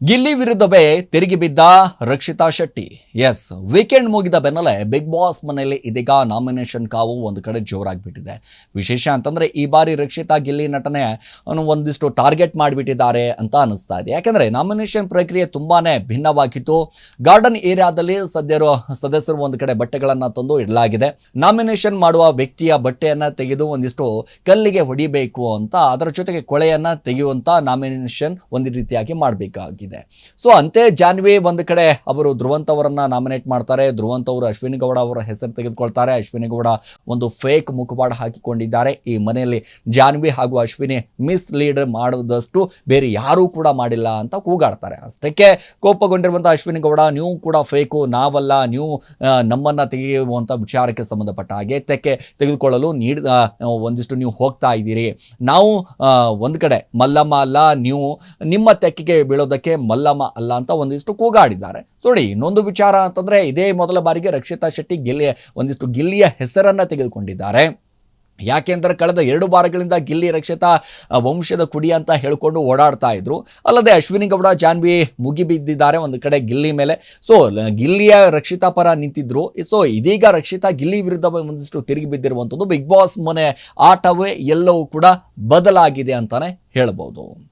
ಗಿಲ್ಲಿ ವಿರುದ್ಧವೇ ತಿರುಗಿ ಬಿದ್ದ ರಕ್ಷಿತಾ ಶೆಟ್ಟಿ. ಎಸ್ ವೀಕೆಂಡ್ ಮುಗಿದ ಬೆನ್ನಲ್ಲೇ ಬಿಗ್ ಬಾಸ್ ಮನೆಯಲ್ಲಿ ಇದೀಗ ನಾಮಿನೇಷನ್ ಕಾವು ಒಂದು ಕಡೆ ಜೋರಾಗಿಬಿಟ್ಟಿದೆ. ವಿಶೇಷ ಅಂತಂದ್ರೆ ಈ ಬಾರಿ ರಕ್ಷಿತಾ ಗಿಲ್ಲಿ ನಟನೆ ಒಂದಿಷ್ಟು ಟಾರ್ಗೆಟ್ ಮಾಡಿಬಿಟ್ಟಿದ್ದಾರೆ ಅಂತ ಅನಿಸ್ತಾ ಇದೆ. ಯಾಕಂದ್ರೆ ನಾಮಿನೇಷನ್ ಪ್ರಕ್ರಿಯೆ ತುಂಬಾನೇ ಭಿನ್ನವಾಗಿತ್ತು. ಗಾರ್ಡನ್ ಏರಿಯಾದಲ್ಲಿ ಸದ್ಯರು, ಸದಸ್ಯರು ಒಂದು ಕಡೆ ಬಟ್ಟೆಗಳನ್ನು ತಂದು ಇಡಲಾಗಿದೆ. ನಾಮಿನೇಷನ್ ಮಾಡುವ ವ್ಯಕ್ತಿಯ ಬಟ್ಟೆಯನ್ನು ತೆಗೆದು ಒಂದಿಷ್ಟು ಕಲ್ಲಿಗೆ ಹೊಡಿಬೇಕು ಅಂತ, ಅದರ ಜೊತೆಗೆ ಕೊಳೆಯನ್ನ ತೆಗೆಯುವಂತ ನಾಮಿನೇಷನ್ ಒಂದು ರೀತಿಯಾಗಿ ಮಾಡಬೇಕಾಗಿದೆ. ಸೊ ಅಂತೆ ಜಾನ್ವಿ ಒಂದು ಕಡೆ ಅವರು ಧ್ರುವಂತ್ ಅವರನ್ನ ನಾಮಿನೇಟ್ ಮಾಡ್ತಾರೆ. ಧ್ರುವಂತ್ ಅವರು ಅಶ್ವಿನಿ ಗೌಡ ಅವರ ಹೆಸರು ತೆಗೆದುಕೊಳ್ತಾರೆ. ಅಶ್ವಿನಿ ಗೌಡ ಒಂದು ಫೇಕ್ ಮುಖವಾಡ ಹಾಕಿಕೊಂಡಿದ್ದಾರೆ. ಈ ಮನೆಯಲ್ಲಿ ಜಾನ್ವಿ ಹಾಗೂ ಅಶ್ವಿನಿ ಮಿಸ್ ಲೀಡ್ ಮಾಡುವುದಷ್ಟು ಬೇರೆ ಯಾರೂ ಕೂಡ ಮಾಡಿಲ್ಲ ಅಂತ ಕೂಗಾಡ್ತಾರೆ. ಅಷ್ಟಕ್ಕೆ ಕೋಪಗೊಂಡಿರುವಂಥ ಅಶ್ವಿನಿ ಗೌಡ, ನೀವು ಕೂಡ ಫೇಕು ನಾವಲ್ಲ. ನೀವು ನಮ್ಮನ್ನು ತೆಗೆಯುವಂಥ ವಿಚಾರಕ್ಕೆ ಸಂಬಂಧಪಟ್ಟ ಹಾಗೆ ತೆಕ್ಕೆ, ತೆಗೆದುಕೊಳ್ಳಲು ನೀಡ ಒಂದಿಷ್ಟು ನೀವು ಹೋಗ್ತಾ ಇದ್ದೀರಿ. ನಾವು ಒಂದು ಕಡೆ ಮಲ್ಲಮ್ಮ ಅಲ್ಲ, ನೀವು ನಿಮ್ಮ ತೆಕ್ಕೆಗೆ ಬೀಳೋದಕ್ಕೆ ಮಲ್ಲಮ್ಮ ಅಲ್ಲ ಅಂತ ಒಂದಿಷ್ಟು ಕೂಗಾಡಿದ್ದಾರೆ. ನೋಡಿ, ಇನ್ನೊಂದು ವಿಚಾರ ಅಂತಂದ್ರೆ ಇದೇ ಮೊದಲ ಬಾರಿಗೆ ರಕ್ಷಿತಾ ಶೆಟ್ಟಿ ಗಿಲ್ಲಿ ಒಂದಿಷ್ಟು ಗಿಲ್ಲಿಯ ಹೆಸರನ್ನ ತೆಗೆದುಕೊಂಡಿದ್ದಾರೆ. ಯಾಕೆಂದರೆ ಕಳೆದ ಎರಡು ವಾರಗಳಿಂದ ಗಿಲ್ಲಿ ರಕ್ಷಿತಾ ವಂಶದ ಕುಡಿ ಅಂತ ಹೇಳಿಕೊಂಡು ಓಡಾಡ್ತಾ ಇದ್ರು. ಅಲ್ಲದೆ ಅಶ್ವಿನಿ ಗೌಡ, ಜಾನ್ವಿ ಮುಗಿಬಿದ್ದಿದ್ದಾರೆ ಒಂದು ಕಡೆ ಗಿಲ್ಲಿ ಮೇಲೆ. ಸೊ ಗಿಲ್ಲಿಯ ರಕ್ಷಿತಾ ಪರ ನಿಂತಿದ್ರು. ಸೊ ಇದೀಗ ರಕ್ಷಿತಾ ಗಿಲ್ಲಿ ವಿರುದ್ಧ ಒಂದಿಷ್ಟು ತಿರುಗಿ ಬಿದ್ದಿರುವಂಥದ್ದು ಬಿಗ್ ಬಾಸ್ ಮನೆ ಆಟವೇ ಎಲ್ಲವೂ ಕೂಡ ಬದಲಾಗಿದೆ ಅಂತಲೇ ಹೇಳ್ಬೋದು.